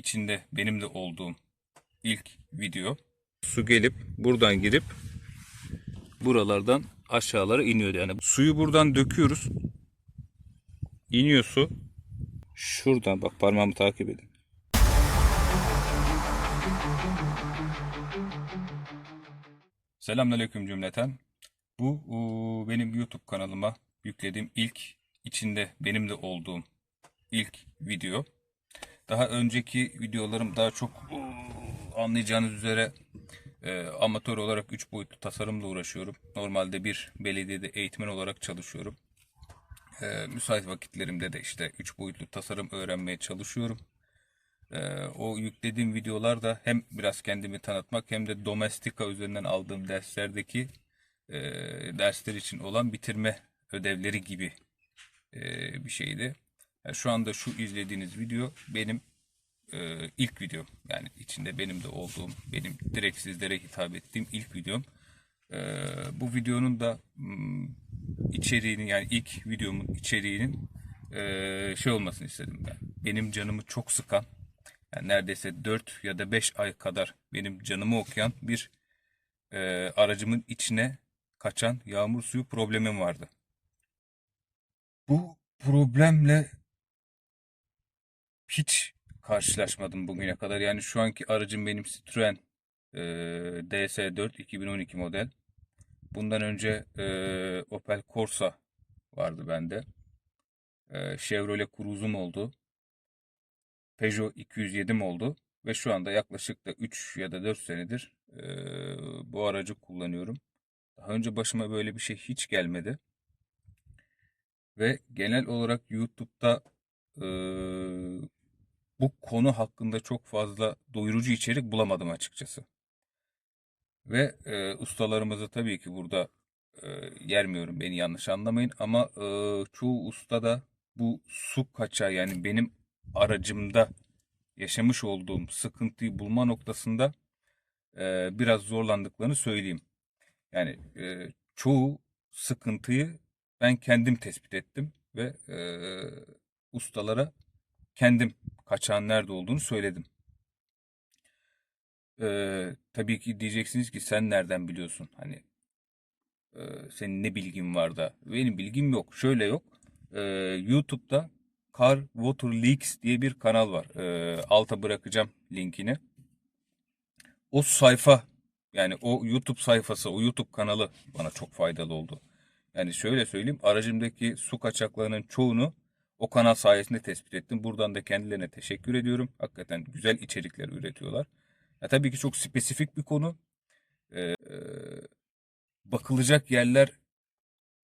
içinde benim de olduğum ilk video. Su gelip buradan girip buralardan aşağılara iniyordu. Yani suyu buradan döküyoruz. İniyor su. Şuradan bak parmağımı takip edin. Selamünaleyküm cümleten. Bu benim YouTube kanalıma yüklediğim ilk içinde benim de olduğum ilk video. Daha önceki videolarım daha çok uuu, anlayacağınız üzere e, amatör olarak 3 boyutlu tasarımla uğraşıyorum. Normalde bir belediyede eğitmen olarak çalışıyorum. E, müsait vakitlerimde de işte 3 boyutlu tasarım öğrenmeye çalışıyorum. Ee, o yüklediğim videolar da hem biraz kendimi tanıtmak hem de domestika üzerinden aldığım derslerdeki e, dersler için olan bitirme ödevleri gibi e, bir şeydi. Yani şu anda şu izlediğiniz video benim e, ilk videom. Yani içinde benim de olduğum, benim direkt sizlere hitap ettiğim ilk videom. E, bu videonun da içeriğinin yani ilk videomun içeriğinin e, şey olmasını istedim ben. Benim canımı çok sıkan yani neredeyse 4 ya da 5 ay kadar benim canımı okuyan bir e, aracımın içine kaçan yağmur suyu problemim vardı. Bu problemle hiç karşılaşmadım bugüne kadar. Yani şu anki aracım benim Citroen e, DS4 2012 model. Bundan önce e, Opel Corsa vardı bende. E, Chevrolet Cruze'um oldu. Peugeot 207'm oldu ve şu anda yaklaşık da 3 ya da 4 senedir e, bu aracı kullanıyorum. Daha önce başıma böyle bir şey hiç gelmedi. Ve genel olarak YouTube'da e, bu konu hakkında çok fazla doyurucu içerik bulamadım açıkçası. Ve e, ustalarımızı tabii ki burada e, yermiyorum beni yanlış anlamayın ama e, çoğu usta da bu su kaçağı yani benim aracımda yaşamış olduğum sıkıntıyı bulma noktasında e, biraz zorlandıklarını söyleyeyim. Yani e, çoğu sıkıntıyı ben kendim tespit ettim ve e, ustalara kendim kaçağın nerede olduğunu söyledim. E, tabii ki diyeceksiniz ki sen nereden biliyorsun? Hani e, senin ne bilgin var da? Benim bilgim yok. Şöyle yok. E, YouTube'da Car Water Leaks diye bir kanal var. Ee, alta bırakacağım linkini. O sayfa yani o YouTube sayfası, o YouTube kanalı bana çok faydalı oldu. Yani şöyle söyleyeyim, aracımdaki su kaçaklarının çoğunu o kanal sayesinde tespit ettim. Buradan da kendilerine teşekkür ediyorum. Hakikaten güzel içerikler üretiyorlar. Ya tabii ki çok spesifik bir konu. Ee, bakılacak yerler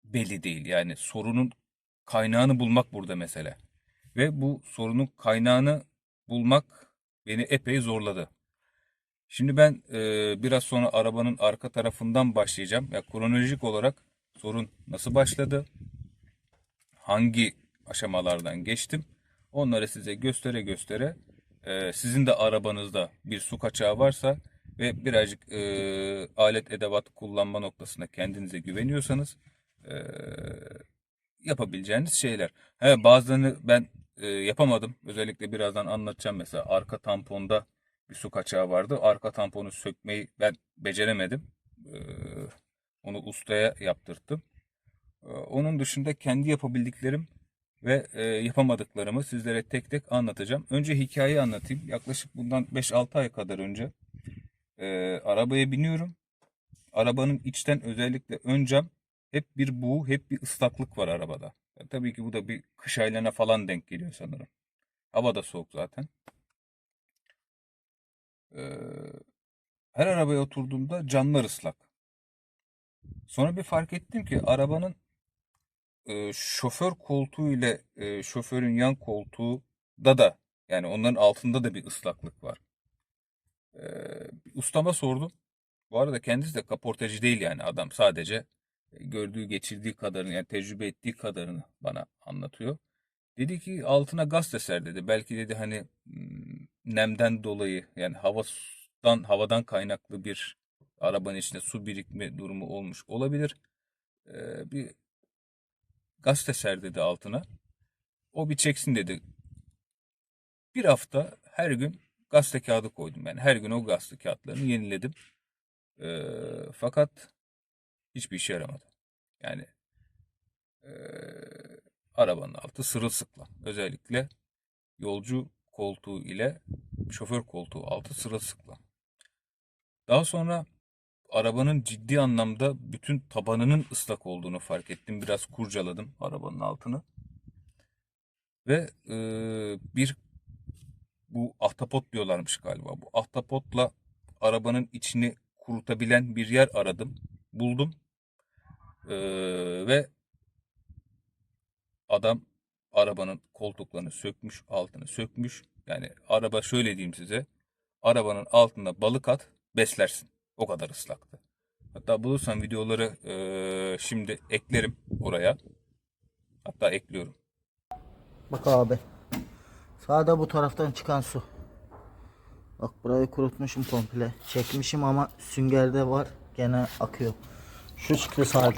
belli değil. Yani sorunun kaynağını bulmak burada mesele. Ve bu sorunun kaynağını bulmak beni epey zorladı. Şimdi ben e, biraz sonra arabanın arka tarafından başlayacağım. Ya kronolojik olarak sorun nasıl başladı? Hangi aşamalardan geçtim? Onları size göstere göstere e, sizin de arabanızda bir su kaçağı varsa ve birazcık e, alet edevat kullanma noktasında kendinize güveniyorsanız e, yapabileceğiniz şeyler. He, bazılarını ben e, yapamadım. Özellikle birazdan anlatacağım mesela arka tamponda bir su kaçağı vardı. Arka tamponu sökmeyi ben beceremedim. E, onu ustaya yaptırttım. E, onun dışında kendi yapabildiklerim ve e, yapamadıklarımı sizlere tek tek anlatacağım. Önce hikayeyi anlatayım. Yaklaşık bundan 5-6 ay kadar önce e, arabaya biniyorum. Arabanın içten özellikle ön cam hep bir buğu, hep bir ıslaklık var arabada. Ya tabii ki bu da bir kış aylarına falan denk geliyor sanırım. Hava da soğuk zaten. Ee, her arabaya oturduğumda camlar ıslak. Sonra bir fark ettim ki arabanın e, şoför koltuğu ile e, şoförün yan koltuğu da da yani onların altında da bir ıslaklık var. Ee, ustama sordum. Bu arada kendisi de kaportacı değil yani adam sadece gördüğü geçirdiği kadarını yani tecrübe ettiği kadarını bana anlatıyor. Dedi ki altına gaz eser dedi. Belki dedi hani nemden dolayı yani havadan havadan kaynaklı bir arabanın içinde su birikme durumu olmuş olabilir. Ee, bir gaz eser dedi altına. O bir çeksin dedi. Bir hafta her gün gazete kağıdı koydum. Yani her gün o gazete kağıtlarını yeniledim. Ee, fakat hiçbir işe yaramadı. Yani ee, arabanın altı sırılsıklam. Özellikle yolcu koltuğu ile şoför koltuğu altı sırılsıklam. Daha sonra arabanın ciddi anlamda bütün tabanının ıslak olduğunu fark ettim. Biraz kurcaladım arabanın altını. Ve e, bir bu ahtapot diyorlarmış galiba. Bu ahtapotla arabanın içini kurutabilen bir yer aradım. Buldum. E, ve adam arabanın koltuklarını sökmüş, altını sökmüş. Yani araba şöyle diyeyim size. Arabanın altında balık at, beslersin. O kadar ıslaktı. Hatta bulursam videoları eee, şimdi eklerim oraya. Hatta ekliyorum. Bak abi. Sağda bu taraftan çıkan su. Bak burayı kurutmuşum komple. Çekmişim ama süngerde var. Gene akıyor. Şu çıktı sağda.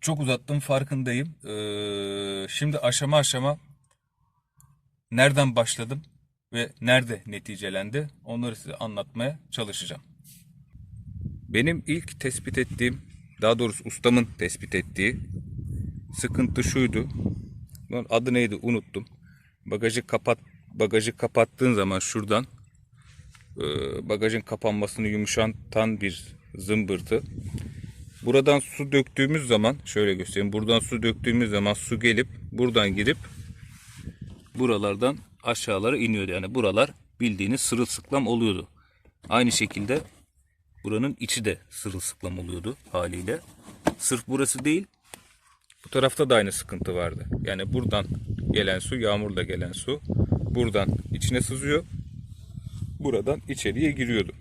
Çok uzattım farkındayım. Eee, şimdi aşama aşama nereden başladım ve nerede neticelendi onları size anlatmaya çalışacağım. Benim ilk tespit ettiğim, daha doğrusu ustamın tespit ettiği sıkıntı şuydu. Bunun adı neydi unuttum. Bagajı kapat bagajı kapattığın zaman şuradan e, bagajın kapanmasını yumuşatan bir zımbırtı. Buradan su döktüğümüz zaman şöyle göstereyim. Buradan su döktüğümüz zaman su gelip buradan girip buralardan aşağılara iniyordu. Yani buralar bildiğiniz sırılsıklam oluyordu. Aynı şekilde buranın içi de sırılsıklam oluyordu haliyle. Sırf burası değil bu tarafta da aynı sıkıntı vardı. Yani buradan gelen su, yağmurla gelen su buradan içine sızıyor. Buradan içeriye giriyordu.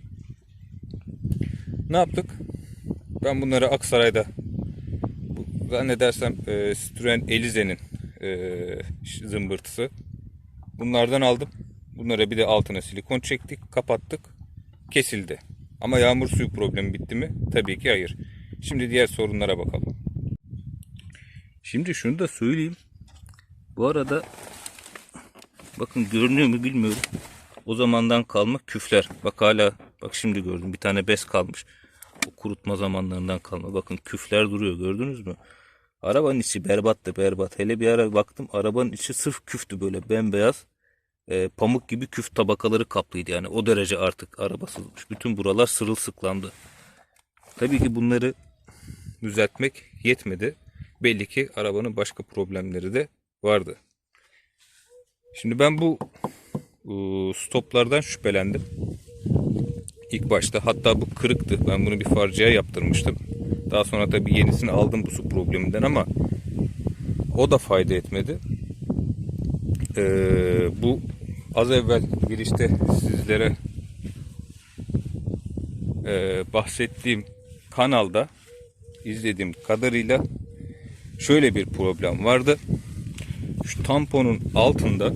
Ne yaptık? Ben bunları Aksaray'da zannedersem e, Citroen Elize'nin e, zımbırtısı. Bunlardan aldım. Bunlara bir de altına silikon çektik, kapattık. Kesildi. Ama yağmur suyu problemi bitti mi? Tabii ki hayır. Şimdi diğer sorunlara bakalım. Şimdi şunu da söyleyeyim. Bu arada bakın görünüyor mu bilmiyorum. O zamandan kalma küfler. Bak hala bak şimdi gördüm bir tane bez kalmış. O kurutma zamanlarından kalma. Bakın küfler duruyor gördünüz mü? Arabanın içi berbattı berbat. Hele bir ara baktım arabanın içi sırf küftü böyle bembeyaz. e, pamuk gibi küf tabakaları kaplıydı yani o derece artık araba sızmış. Bütün buralar sırılsıklandı. Tabii ki bunları düzeltmek yetmedi. Belli ki arabanın başka problemleri de vardı. Şimdi ben bu e, stoplardan şüphelendim. İlk başta hatta bu kırıktı. Ben bunu bir farcıya yaptırmıştım. Daha sonra tabii yenisini aldım bu su probleminden ama o da fayda etmedi. Ee, bu az evvel girişte sizlere e, bahsettiğim kanalda izlediğim kadarıyla şöyle bir problem vardı. Şu tamponun altında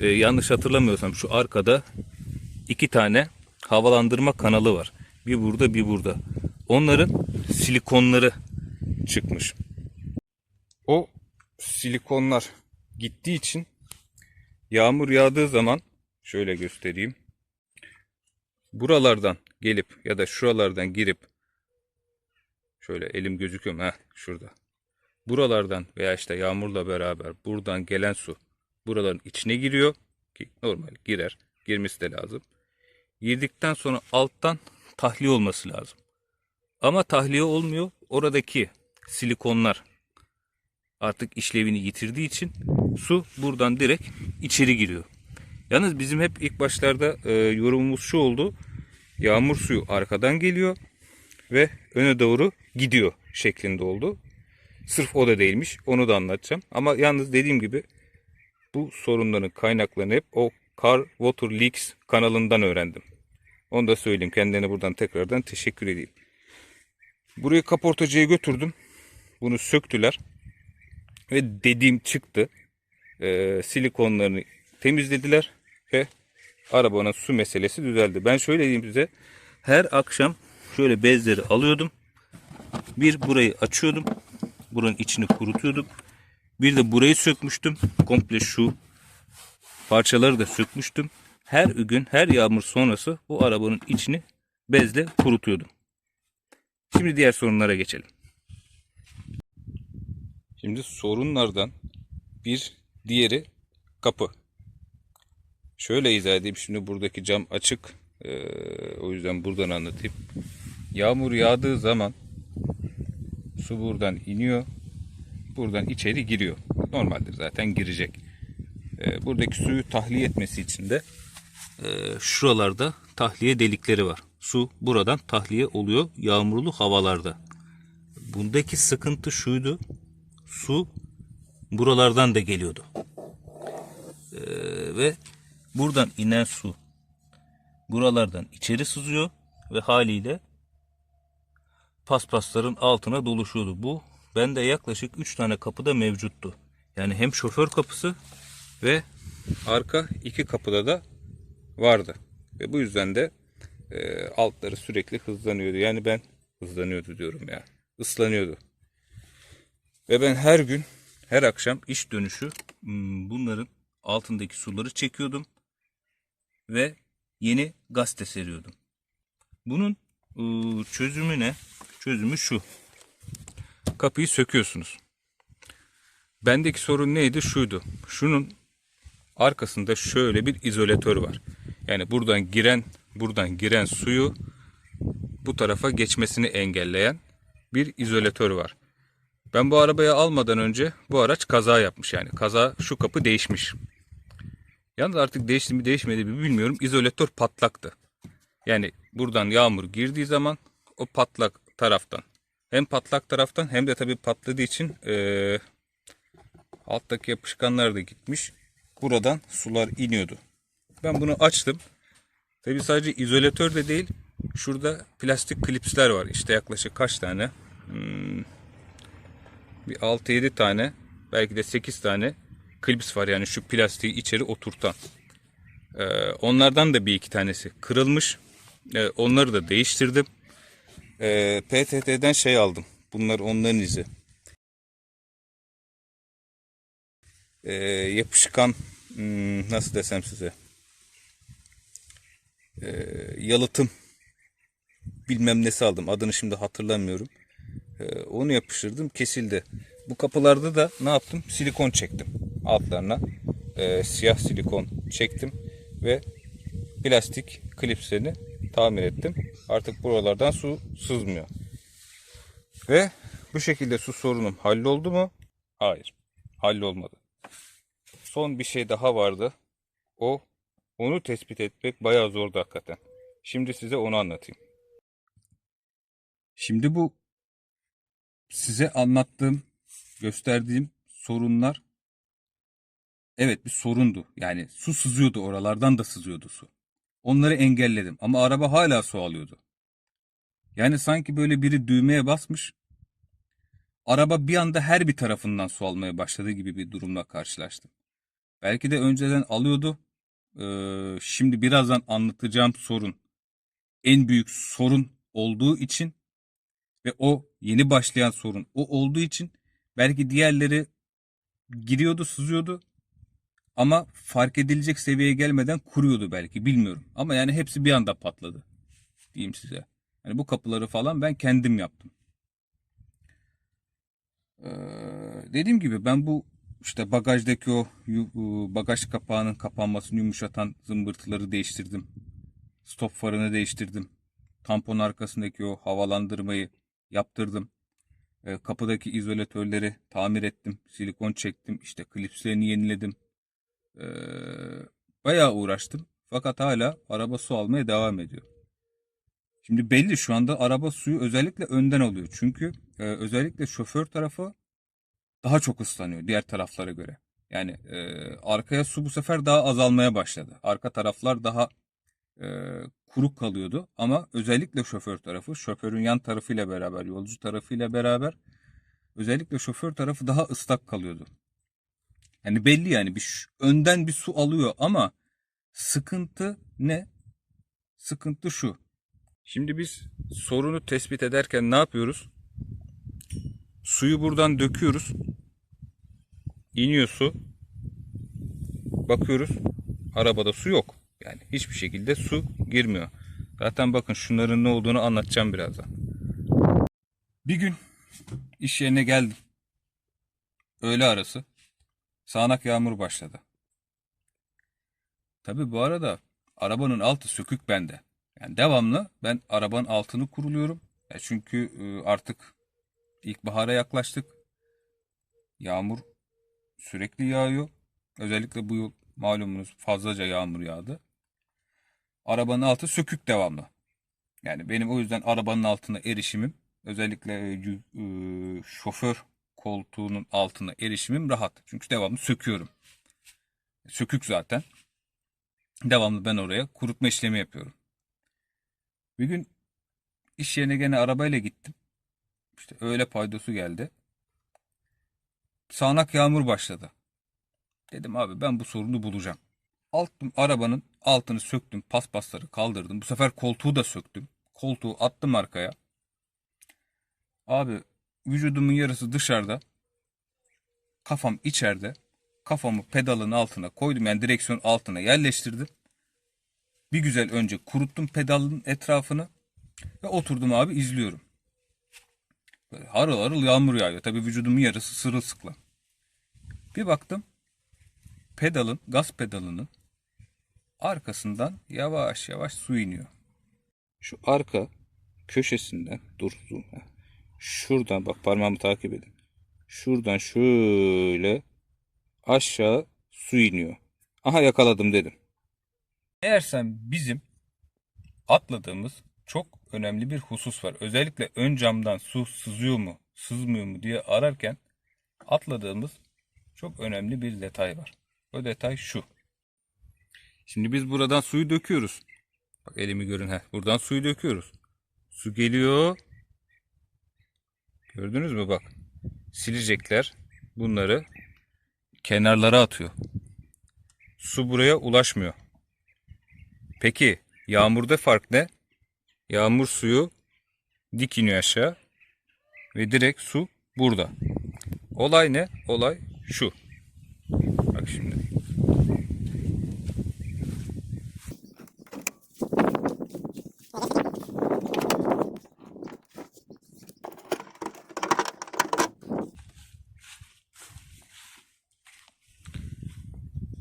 e, yanlış hatırlamıyorsam şu arkada iki tane havalandırma kanalı var. Bir burada bir burada. Onların silikonları çıkmış. O silikonlar gittiği için yağmur yağdığı zaman şöyle göstereyim. Buralardan gelip ya da şuralardan girip şöyle elim gözüküyor mu? Heh, şurada. Buralardan veya işte yağmurla beraber buradan gelen su buraların içine giriyor ki normal girer. Girmesi de lazım. Girdikten sonra alttan tahliye olması lazım. Ama tahliye olmuyor. Oradaki silikonlar artık işlevini yitirdiği için su buradan direkt içeri giriyor. Yalnız bizim hep ilk başlarda e, yorumumuz şu oldu. Yağmur suyu arkadan geliyor ve öne doğru gidiyor şeklinde oldu. Sırf o da değilmiş. Onu da anlatacağım. Ama yalnız dediğim gibi bu sorunların kaynaklarını hep o Car Water Leaks kanalından öğrendim. Onu da söyleyeyim. Kendilerine buradan tekrardan teşekkür edeyim. Burayı kaportacıya götürdüm. Bunu söktüler. Ve dediğim çıktı. Ee, silikonlarını temizlediler. Ve arabanın su meselesi düzeldi. Ben şöyle diyeyim size. Her akşam şöyle bezleri alıyordum. Bir burayı açıyordum. Buranın içini kurutuyordum. Bir de burayı sökmüştüm. Komple şu parçaları da sökmüştüm. Her gün, her yağmur sonrası bu arabanın içini bezle kurutuyordum. Şimdi diğer sorunlara geçelim. Şimdi sorunlardan bir diğeri kapı. Şöyle izah edeyim. Şimdi buradaki cam açık. Ee, o yüzden buradan anlatayım. Yağmur yağdığı zaman su buradan iniyor. Buradan içeri giriyor. Normaldir zaten girecek. Ee, buradaki suyu tahliye etmesi için de e, şuralarda tahliye delikleri var. Su buradan tahliye oluyor yağmurlu havalarda. Bundaki sıkıntı şuydu. Su buralardan da geliyordu. Ee, ve buradan inen su buralardan içeri sızıyor ve haliyle paspasların altına doluşuyordu. Bu bende yaklaşık 3 tane kapıda mevcuttu. Yani hem şoför kapısı ve arka iki kapıda da vardı. Ve bu yüzden de e, altları sürekli hızlanıyordu. Yani ben hızlanıyordu diyorum ya. ıslanıyordu. Ve ben her gün, her akşam iş dönüşü hmm, bunların altındaki suları çekiyordum. Ve yeni gazete seriyordum. Bunun ıı, çözümü ne? Çözümü şu. Kapıyı söküyorsunuz. Bendeki sorun neydi? Şuydu. Şunun arkasında şöyle bir izolatör var. Yani buradan giren buradan giren suyu bu tarafa geçmesini engelleyen bir izolatör var. Ben bu arabayı almadan önce bu araç kaza yapmış yani. Kaza şu kapı değişmiş. Yalnız artık değişti mi değişmedi mi bilmiyorum. İzolatör patlaktı. Yani buradan yağmur girdiği zaman o patlak taraftan hem patlak taraftan hem de tabii patladığı için eee, alttaki yapışkanlar da gitmiş. Buradan sular iniyordu. Ben bunu açtım. Tabii sadece izolatör de değil. Şurada plastik klipsler var. İşte yaklaşık kaç tane? Hmm, bir 6-7 tane belki de 8 tane klips var. Yani şu plastiği içeri oturtan. Ee, onlardan da bir iki tanesi kırılmış. Ee, onları da değiştirdim. Ee, PTT'den şey aldım. Bunlar onların izi. Ee, yapışkan hmm, nasıl desem size Ee, yalıtım bilmem nesi aldım. Adını şimdi hatırlamıyorum. Ee, onu yapıştırdım kesildi. Bu kapılarda da ne yaptım? Silikon çektim altlarına. Ee, siyah silikon çektim ve plastik klipslerini tamir ettim. Artık buralardan su sızmıyor. Ve bu şekilde su sorunum halloldu mu? Hayır. Hallolmadı. Son bir şey daha vardı. O onu tespit etmek bayağı zordu hakikaten. Şimdi size onu anlatayım. Şimdi bu size anlattığım, gösterdiğim sorunlar evet bir sorundu. Yani su sızıyordu oralardan da sızıyordu su. Onları engelledim ama araba hala su alıyordu. Yani sanki böyle biri düğmeye basmış. Araba bir anda her bir tarafından su almaya başladığı gibi bir durumla karşılaştım. Belki de önceden alıyordu. Ee, şimdi birazdan anlatacağım sorun en büyük sorun olduğu için ve o yeni başlayan sorun o olduğu için belki diğerleri giriyordu, sızıyordu ama fark edilecek seviyeye gelmeden kuruyordu belki bilmiyorum. Ama yani hepsi bir anda patladı diyeyim size. Yani bu kapıları falan ben kendim yaptım. Ee, dediğim gibi ben bu işte bagajdaki o ıı, bagaj kapağının kapanmasını yumuşatan zımbırtıları değiştirdim. Stop farını değiştirdim. Tampon arkasındaki o havalandırmayı yaptırdım. Ee, kapıdaki izolatörleri tamir ettim. Silikon çektim. İşte klipslerini yeniledim. Ee, bayağı uğraştım. Fakat hala araba su almaya devam ediyor. Şimdi belli şu anda araba suyu özellikle önden alıyor. Çünkü e, özellikle şoför tarafı daha çok ıslanıyor diğer taraflara göre. Yani e, arkaya su bu sefer daha azalmaya başladı. Arka taraflar daha e, kuruk kalıyordu. Ama özellikle şoför tarafı, şoförün yan tarafıyla beraber, yolcu tarafıyla beraber özellikle şoför tarafı daha ıslak kalıyordu. Yani belli yani bir önden bir su alıyor ama sıkıntı ne? Sıkıntı şu. Şimdi biz sorunu tespit ederken ne yapıyoruz? Suyu buradan döküyoruz. iniyor su. Bakıyoruz arabada su yok. Yani hiçbir şekilde su girmiyor. Zaten bakın şunların ne olduğunu anlatacağım birazdan. Bir gün iş yerine geldim. Öğle arası. Sağanak yağmur başladı. Tabi bu arada arabanın altı sökük bende. Yani devamlı ben arabanın altını kuruluyorum. Ya çünkü e, artık ilkbahara yaklaştık. Yağmur sürekli yağıyor. Özellikle bu yıl malumunuz fazlaca yağmur yağdı. Arabanın altı sökük devamlı. Yani benim o yüzden arabanın altına erişimim özellikle e, e, şoför koltuğunun altına erişimim rahat. Çünkü devamlı söküyorum. Sökük zaten. Devamlı ben oraya kurutma işlemi yapıyorum. Bir gün iş yerine gene arabayla gittim. İşte öğle paydosu geldi. Sağanak yağmur başladı. Dedim abi ben bu sorunu bulacağım. Altım, arabanın altını söktüm. Paspasları kaldırdım. Bu sefer koltuğu da söktüm. Koltuğu attım arkaya. Abi vücudumun yarısı dışarıda. Kafam içeride. Kafamı pedalın altına koydum. Yani direksiyon altına yerleştirdim. Bir güzel önce kuruttum pedalın etrafını. Ve oturdum abi izliyorum. Harıl harıl yağmur yağıyor. Tabii vücudumun yarısı sırılsıklam. Bir baktım pedalın, gaz pedalının arkasından yavaş yavaş su iniyor. Şu arka köşesinden dur heh. Şuradan bak parmağımı takip edin. Şuradan şöyle aşağı su iniyor. Aha yakaladım dedim. Eğer sen bizim atladığımız çok önemli bir husus var. Özellikle ön camdan su sızıyor mu, sızmıyor mu diye ararken atladığımız çok önemli bir detay var. O detay şu. Şimdi biz buradan suyu döküyoruz. Bak elimi görün. Heh, buradan suyu döküyoruz. Su geliyor. Gördünüz mü bak. Silecekler bunları kenarlara atıyor. Su buraya ulaşmıyor. Peki yağmurda fark ne? Yağmur suyu dik iniyor aşağı ve direkt su burada. Olay ne? Olay şu. Bak şimdi.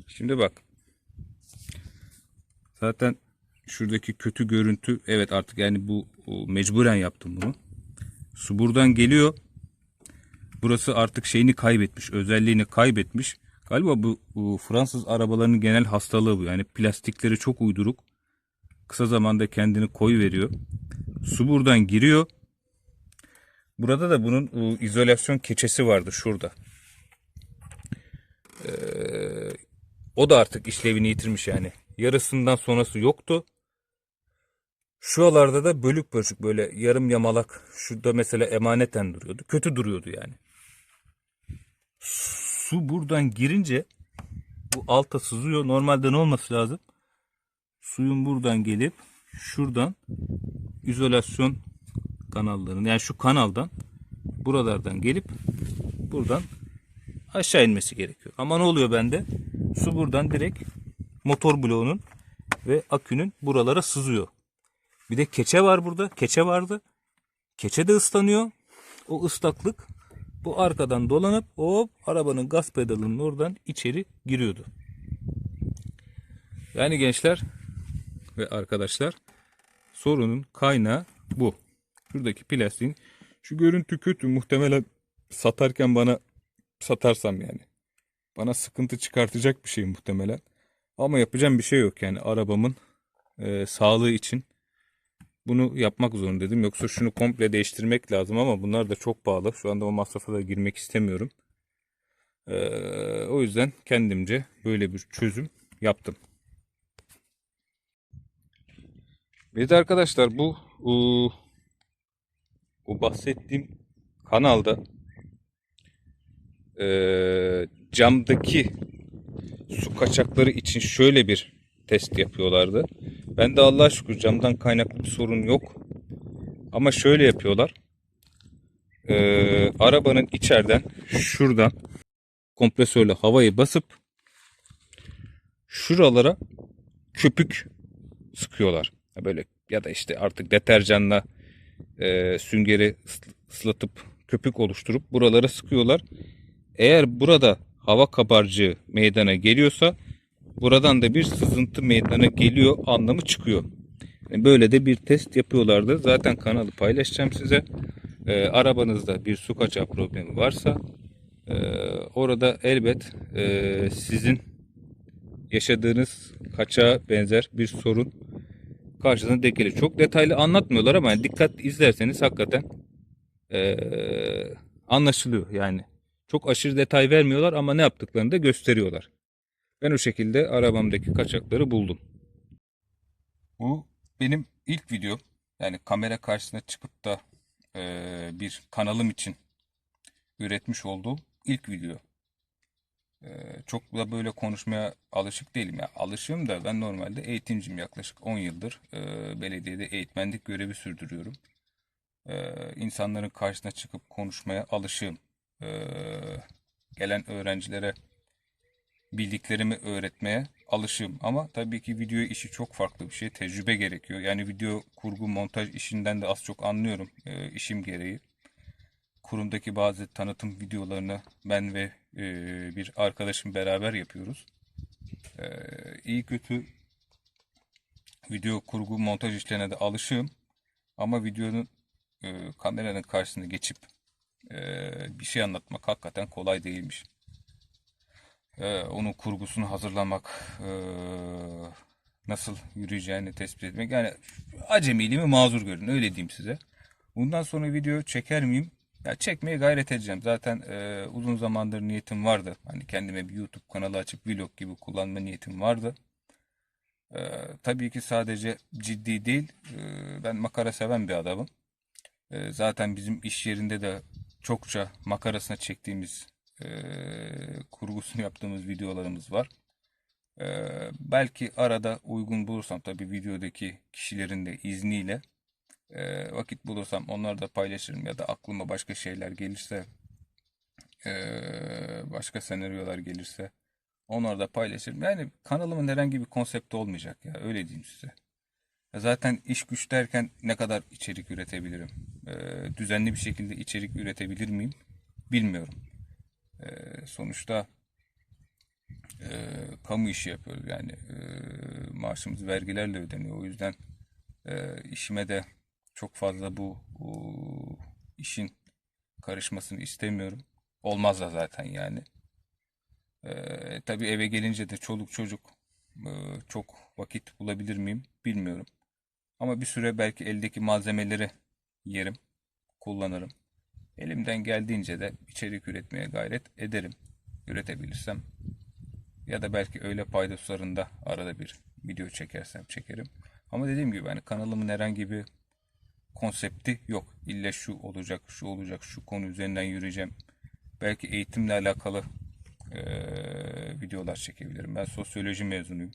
Şimdi bak. Zaten şuradaki kötü görüntü evet artık yani bu mecburen yaptım bunu. Su buradan geliyor. Burası artık şeyini kaybetmiş, özelliğini kaybetmiş. Galiba bu, bu Fransız arabalarının genel hastalığı bu. Yani plastikleri çok uyduruk. Kısa zamanda kendini koy veriyor. Su buradan giriyor. Burada da bunun o, izolasyon keçesi vardı şurada. Ee, o da artık işlevini yitirmiş yani. Yarısından sonrası yoktu. Şuralarda da bölük bölük böyle yarım yamalak. Şurada mesela emaneten duruyordu. Kötü duruyordu yani. Su buradan girince bu alta sızıyor. Normalde ne olması lazım? Suyun buradan gelip şuradan izolasyon kanallarının yani şu kanaldan buralardan gelip buradan aşağı inmesi gerekiyor. Ama ne oluyor bende? Su buradan direkt motor bloğunun ve akünün buralara sızıyor. Bir de keçe var burada. Keçe vardı. Keçe de ıslanıyor. O ıslaklık bu arkadan dolanıp hop arabanın gaz pedalının oradan içeri giriyordu. Yani gençler ve arkadaşlar sorunun kaynağı bu. Şuradaki plastiğin şu görüntü kötü muhtemelen satarken bana satarsam yani. Bana sıkıntı çıkartacak bir şey muhtemelen. Ama yapacağım bir şey yok yani arabamın e, sağlığı için bunu yapmak zorundaydım. Yoksa şunu komple değiştirmek lazım ama bunlar da çok pahalı. Şu anda o masrafa da girmek istemiyorum. E, o yüzden kendimce böyle bir çözüm yaptım. Bir de arkadaşlar bu o, o bahsettiğim kanalda e, camdaki su kaçakları için şöyle bir test yapıyorlardı. Ben de Allah'a şükür camdan kaynaklı bir sorun yok. Ama şöyle yapıyorlar. E, arabanın içeriden şuradan kompresörle havayı basıp şuralara köpük sıkıyorlar. Böyle ya da işte artık deterjanla e, süngeri ısl- ıslatıp köpük oluşturup buralara sıkıyorlar. Eğer burada hava kabarcığı meydana geliyorsa buradan da bir sızıntı meydana geliyor anlamı çıkıyor. Yani böyle de bir test yapıyorlardı. Zaten kanalı paylaşacağım size. Ee, arabanızda bir su kaçağı problemi varsa e, orada elbet e, sizin yaşadığınız kaçağa benzer bir sorun karşınıza denk gelir. Çok detaylı anlatmıyorlar ama yani dikkat izlerseniz hakikaten e, anlaşılıyor yani. Çok aşırı detay vermiyorlar ama ne yaptıklarını da gösteriyorlar. Ben o şekilde arabamdaki kaçakları buldum. Bu benim ilk video. Yani kamera karşısına çıkıp da eee, bir kanalım için üretmiş olduğum ilk video. Eee, çok da böyle konuşmaya alışık değilim. Ya alışığım da ben normalde eğitimciyim yaklaşık 10 yıldır. eee, belediyede eğitmenlik görevi sürdürüyorum. Eee insanların karşısına çıkıp konuşmaya alışığım. Eee, gelen öğrencilere bildiklerimi öğretmeye alışığım. Ama tabii ki video işi çok farklı bir şey. Tecrübe gerekiyor. Yani video kurgu montaj işinden de az çok anlıyorum e, işim gereği. Kurumdaki bazı tanıtım videolarını ben ve e, bir arkadaşım beraber yapıyoruz. E, iyi kötü video kurgu montaj işlerine de alışığım. Ama videonun e, kameranın karşısına geçip e, bir şey anlatmak hakikaten kolay değilmiş. Ee, onun kurgusunu hazırlamak, ee, nasıl yürüyeceğini tespit etmek. Yani acemiliğimi mazur görün öyle diyeyim size. Bundan sonra video çeker miyim? Ya çekmeye gayret edeceğim. Zaten ee, uzun zamandır niyetim vardı. Hani kendime bir YouTube kanalı açıp vlog gibi kullanma niyetim vardı. Ee, tabii ki sadece ciddi değil. ee, ben makara seven bir adamım. Ee, zaten bizim iş yerinde de çokça makarasına çektiğimiz e, kurgusunu yaptığımız videolarımız var. E, belki arada uygun bulursam tabii videodaki kişilerin de izniyle e, vakit bulursam onları da paylaşırım ya da aklıma başka şeyler gelirse e, başka senaryolar gelirse onları da paylaşırım. Yani kanalımın herhangi bir konsepti olmayacak ya öyle diyeyim size. Zaten iş güç derken ne kadar içerik üretebilirim? E, düzenli bir şekilde içerik üretebilir miyim? Bilmiyorum. Ee, sonuçta e, kamu işi yapıyoruz yani e, maaşımız vergilerle ödeniyor. O yüzden e, işime de çok fazla bu, bu işin karışmasını istemiyorum. Olmaz da zaten yani. E, tabii eve gelince de çoluk çocuk e, çok vakit bulabilir miyim bilmiyorum. Ama bir süre belki eldeki malzemeleri yerim, kullanırım. Elimden geldiğince de içerik üretmeye gayret ederim. Üretebilirsem. Ya da belki öyle paydoslarında arada bir video çekersem çekerim. Ama dediğim gibi hani kanalımın herhangi bir konsepti yok. İlle şu olacak, şu olacak, şu konu üzerinden yürüyeceğim. Belki eğitimle alakalı eee, videolar çekebilirim. Ben sosyoloji mezunuyum.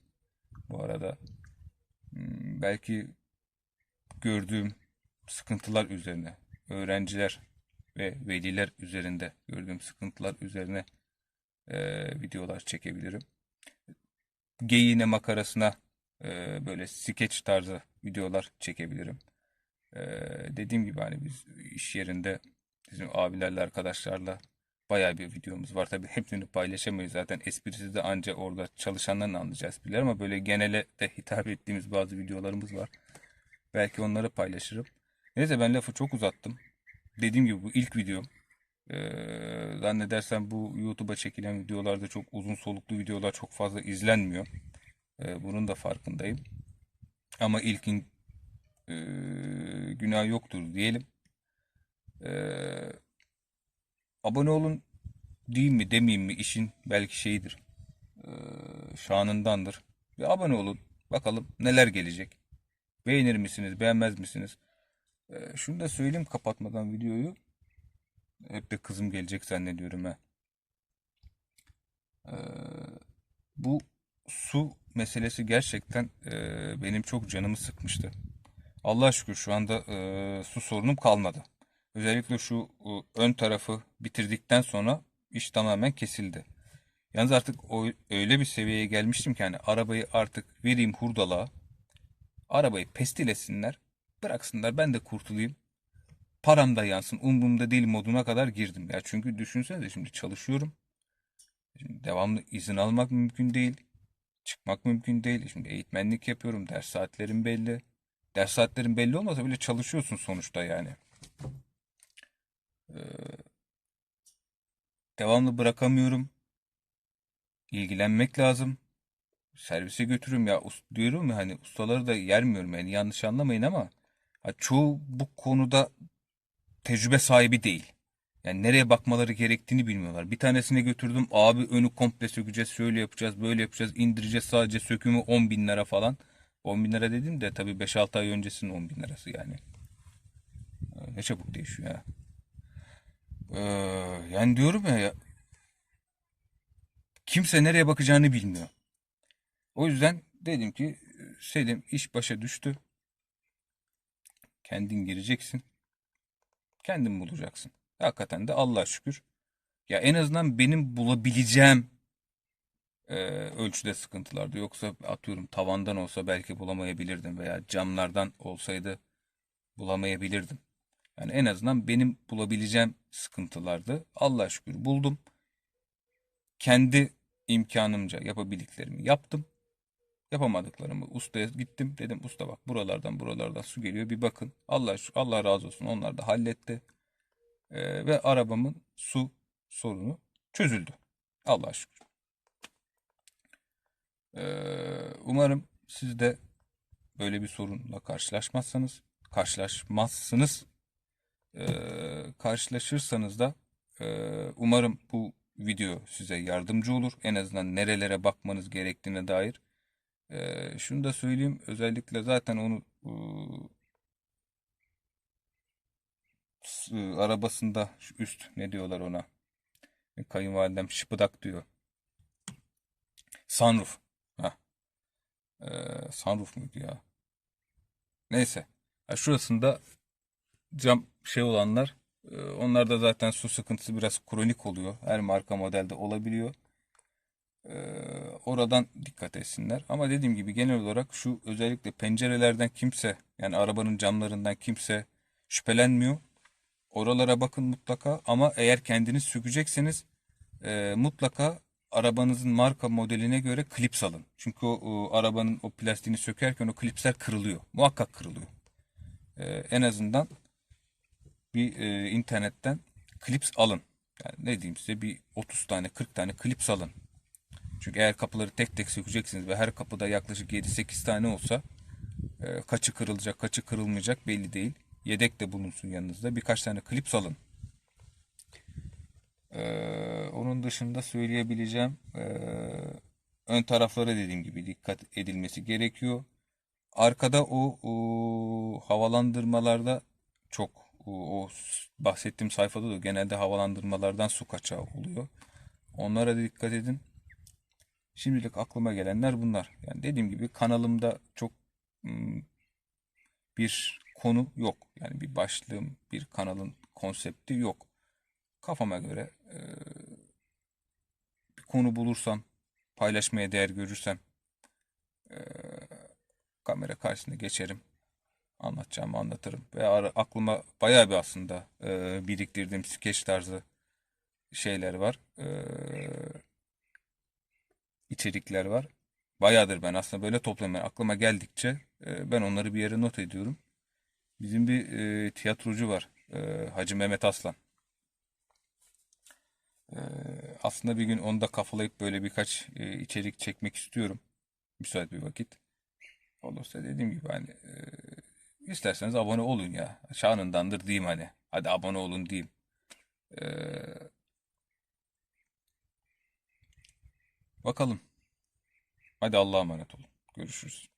Bu arada Hmm, belki gördüğüm sıkıntılar üzerine öğrenciler ve veliler üzerinde gördüğüm sıkıntılar üzerine eee, videolar çekebilirim. Geyiğine makarasına eee, böyle skeç tarzı videolar çekebilirim. Eee, dediğim gibi hani biz iş yerinde bizim abilerle arkadaşlarla bayağı bir videomuz var. Tabii hepsini paylaşamayız zaten. Esprisi de anca orada çalışanların anlayacağı espriler ama böyle genele de hitap ettiğimiz bazı videolarımız var. Belki onları paylaşırım. Neyse ben lafı çok uzattım. Dediğim gibi bu ilk videom. Ee, zannedersem bu YouTube'a çekilen videolarda çok uzun soluklu videolar çok fazla izlenmiyor. Ee, bunun da farkındayım. Ama ilkin e, günah yoktur diyelim. Ee, abone olun diyeyim mi demeyeyim mi işin belki şeyidir. Ee, şanındandır. Bir abone olun. Bakalım neler gelecek. Beğenir misiniz, beğenmez misiniz? Ee, şunu da söyleyeyim kapatmadan videoyu. Hep de kızım gelecek zannediyorum ha. Ee, bu su meselesi gerçekten e, benim çok canımı sıkmıştı. Allah'a şükür şu anda e, su sorunum kalmadı. Özellikle şu e, ön tarafı bitirdikten sonra iş tamamen kesildi. Yalnız artık öyle bir seviyeye gelmiştim ki hani arabayı artık vereyim hurdalığa. Arabayı pestilesinler. Bıraksınlar ben de kurtulayım. Param da yansın. Umurumda değil moduna kadar girdim. Ya çünkü düşünsenize şimdi çalışıyorum. Şimdi devamlı izin almak mümkün değil. Çıkmak mümkün değil. Şimdi eğitmenlik yapıyorum. Ders saatlerim belli. Ders saatlerin belli olmasa bile çalışıyorsun sonuçta yani. Ee, devamlı bırakamıyorum. İlgilenmek lazım. Servise götürüyorum ya diyorum ya hani ustaları da yermiyorum yani yanlış anlamayın ama çoğu bu konuda tecrübe sahibi değil. Yani nereye bakmaları gerektiğini bilmiyorlar. Bir tanesine götürdüm abi önü komple sökeceğiz şöyle yapacağız böyle yapacağız indireceğiz sadece sökümü 10 bin lira falan. 10 bin lira dedim de tabii 5-6 ay öncesinin 10 bin lirası yani. Ee, Ne çabuk değişiyor ya. Ee, yani diyorum ya, ya kimse nereye bakacağını bilmiyor. O yüzden dedim ki Selim iş başa düştü. Kendin gireceksin. Kendin bulacaksın. Hakikaten de Allah'a şükür. Ya en azından benim bulabileceğim e, ölçüde sıkıntılardı. Yoksa atıyorum tavandan olsa belki bulamayabilirdim veya camlardan olsaydı bulamayabilirdim. Yani en azından benim bulabileceğim sıkıntılardı. Allah'a şükür buldum. Kendi imkanımca yapabildiklerimi yaptım. Yapamadıklarımı ustaya gittim. Dedim usta bak buralardan buralardan su geliyor bir bakın. Allah Allah razı olsun onlar da halletti. Ee, ve arabamın su sorunu çözüldü. Allah'a şükür. Ee, umarım siz de böyle bir sorunla karşılaşmazsanız, karşılaşmazsınız. Ee, karşılaşırsanız da e, umarım bu video size yardımcı olur. En azından nerelere bakmanız gerektiğine dair. Ee, şunu da söyleyeyim. Özellikle zaten onu e, e, arabasında üst ne diyorlar ona? Kayınvalidem şıpıdak diyor. Sunroof. Hah. Ee, sunroof muydu ya? Neyse. Ha, şurasında cam şey olanlar e, onlarda zaten su sıkıntısı biraz kronik oluyor. Her marka modelde olabiliyor. Ee, oradan dikkat etsinler. Ama dediğim gibi genel olarak şu özellikle pencerelerden kimse yani arabanın camlarından kimse şüphelenmiyor. Oralara bakın mutlaka ama eğer kendiniz sökecekseniz e, mutlaka arabanızın marka modeline göre klips alın. Çünkü o, o arabanın o plastiğini sökerken o klipsler kırılıyor. Muhakkak kırılıyor. E, en azından bir e, internetten klips alın. Yani ne diyeyim size bir 30 tane 40 tane klips alın. Çünkü eğer kapıları tek tek sökeceksiniz ve her kapıda yaklaşık 7-8 tane olsa e, kaçı kırılacak kaçı kırılmayacak belli değil. Yedek de bulunsun yanınızda. Birkaç tane klips alın. Ee, onun dışında söyleyebileceğim ee, ön taraflara dediğim gibi dikkat edilmesi gerekiyor. Arkada o, o havalandırmalarda çok o, o bahsettiğim sayfada da genelde havalandırmalardan su kaçağı oluyor. Onlara dikkat edin. Şimdilik aklıma gelenler bunlar. Yani dediğim gibi kanalımda çok bir konu yok. Yani bir başlığım, bir kanalın konsepti yok. Kafama göre bir konu bulursam, paylaşmaya değer görürsem kamera karşısına geçerim. Anlatacağımı anlatırım. Ve aklıma bayağı bir aslında biriktirdiğim skeç tarzı şeyler var. E, içerikler var. Bayağıdır ben aslında böyle topluyorum. Yani aklıma geldikçe e, ben onları bir yere not ediyorum. Bizim bir e, tiyatrocu var. E, Hacı Mehmet Aslan. E, aslında bir gün onu da kafalayıp böyle birkaç e, içerik çekmek istiyorum. Müsait bir vakit. Olursa dediğim gibi hani e, isterseniz abone olun ya. Şanındandır diyeyim hani. Hadi abone olun diyeyim. E, bakalım. Hadi Allah'a emanet olun. Görüşürüz.